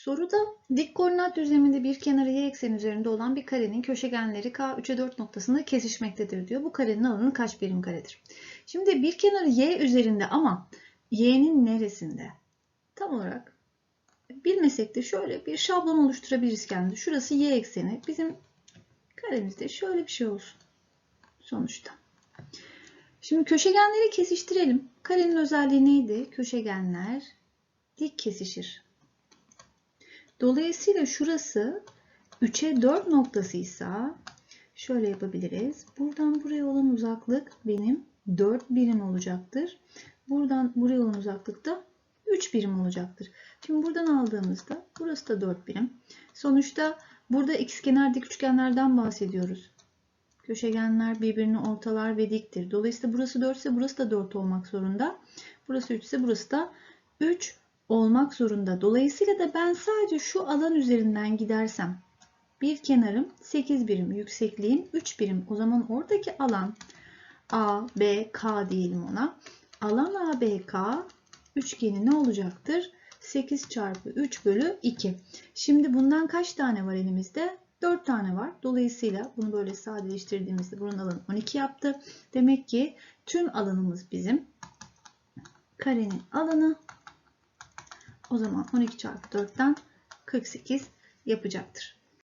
Soruda dik koordinat düzleminde bir kenarı y ekseni üzerinde olan bir karenin köşegenleri k 3'e 4 noktasında kesişmektedir diyor. Bu karenin alanı kaç birim karedir? Şimdi bir kenarı y üzerinde ama y'nin neresinde? Tam olarak bilmesek de şöyle bir şablon oluşturabiliriz kendi. Şurası y ekseni. Bizim karemizde şöyle bir şey olsun. Sonuçta. Şimdi köşegenleri kesiştirelim. Karenin özelliği neydi? Köşegenler dik kesişir. Dolayısıyla şurası 3'e 4 noktasıysa şöyle yapabiliriz. Buradan buraya olan uzaklık benim 4 birim olacaktır. Buradan buraya olan uzaklık da 3 birim olacaktır. Şimdi buradan aldığımızda burası da 4 birim. Sonuçta burada ikizkenar dik üçgenlerden bahsediyoruz. Köşegenler birbirini ortalar ve diktir. Dolayısıyla burası 4 ise burası da 4 olmak zorunda. Burası 3 ise burası da 3 olmak zorunda. Dolayısıyla da ben sadece şu alan üzerinden gidersem bir kenarım 8 birim, yüksekliğim 3 birim. O zaman oradaki alan A, B, K diyelim ona. Alan A, B, K üçgeni ne olacaktır? 8 çarpı 3 bölü 2. Şimdi bundan kaç tane var elimizde? 4 tane var. Dolayısıyla bunu böyle sadeleştirdiğimizde buranın alanı 12 yaptı. Demek ki tüm alanımız bizim karenin alanı o zaman 12 çarpı 4'ten 48 yapacaktır.